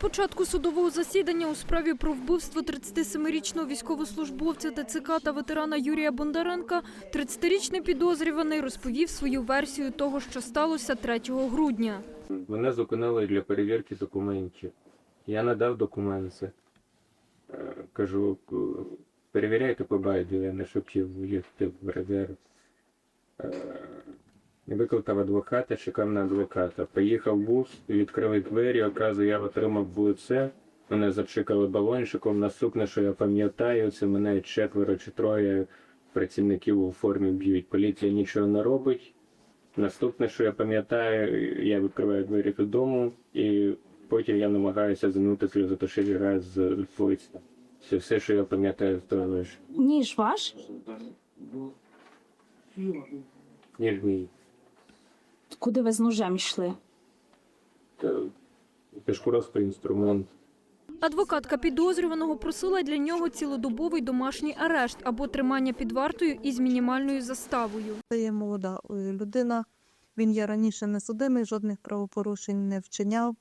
початку судового засідання у справі про вбивство 37-річного військовослужбовця ТЦК та ветерана Юрія Бондаренка 30-річний підозрюваний розповів свою версію того, що сталося 3 грудня. Мене зупинили для перевірки документів. Я надав документи. Е, Кажу, перевіряйте по байду, я не шепчив їхати в резерв. Викликав адвоката, чекав на адвоката. Поїхав в бус, відкрили двері, одразу я отримав лице. Мене зачекали балончиком. Наступне, що я пам'ятаю, це мене четверо чи троє працівників у формі б'ють. Поліція нічого не робить. Наступне, що я пам'ятаю, я відкриваю двері додому, і потім я намагаюся занути сльозотушивий газ з лиця. Це все, що я пам'ятаю з. Ніж ваш? Ніж мій. Куди ви з ножем йшли? Пешкуровський інструмент. Адвокатка підозрюваного просила для нього цілодобовий домашній арешт або тримання під вартою із мінімальною заставою. Це є молода е, людина. Він є раніше не судимий, жодних правопорушень не вчиняв.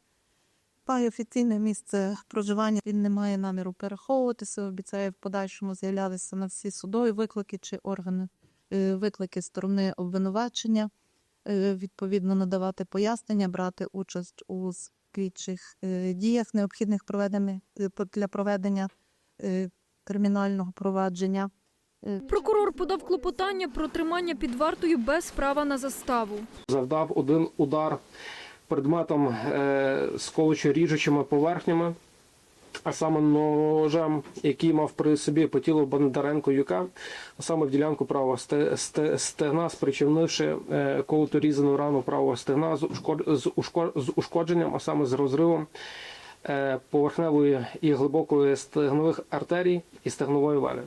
Має офіційне місце проживання. Він не має наміру переховуватися. Обіцяє в подальшому з'являтися на всі судові виклики чи органи е, виклики сторони обвинувачення, відповідно надавати пояснення, брати участь у слідчих е, діях, необхідних проведення е, для проведення е, кримінального провадження. Прокурор подав клопотання про тримання під вартою без права на заставу. завдав один удар предметом е, з колючо-ріжучими поверхнями, а саме ножем, який мав при собі по тілу Бондаренко Юка, а саме в ділянку правого сте- сте- стегна, спричинивши колоту різану рану правого стегна з, ушко- з ушкодженням, а саме з розривом е, поверхневої і глибокої стегнових артерій і стегнової вени.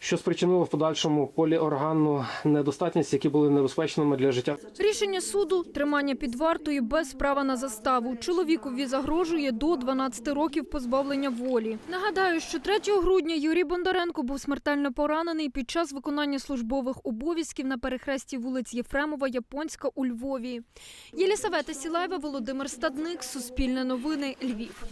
Що спричинило в подальшому поліорганну недостатність, які були небезпечними для життя Рішення суду тримання під вартою без права на заставу. Чоловікові загрожує до 12 років позбавлення волі. Нагадаю, що 3 грудня Юрій Бондаренко був смертельно поранений під час виконання службових обов'язків на перехресті вулиць Єфремова, Японська у Львові. Єлісавета Сілаєва, Володимир Стадник, Суспільне новини, Львів.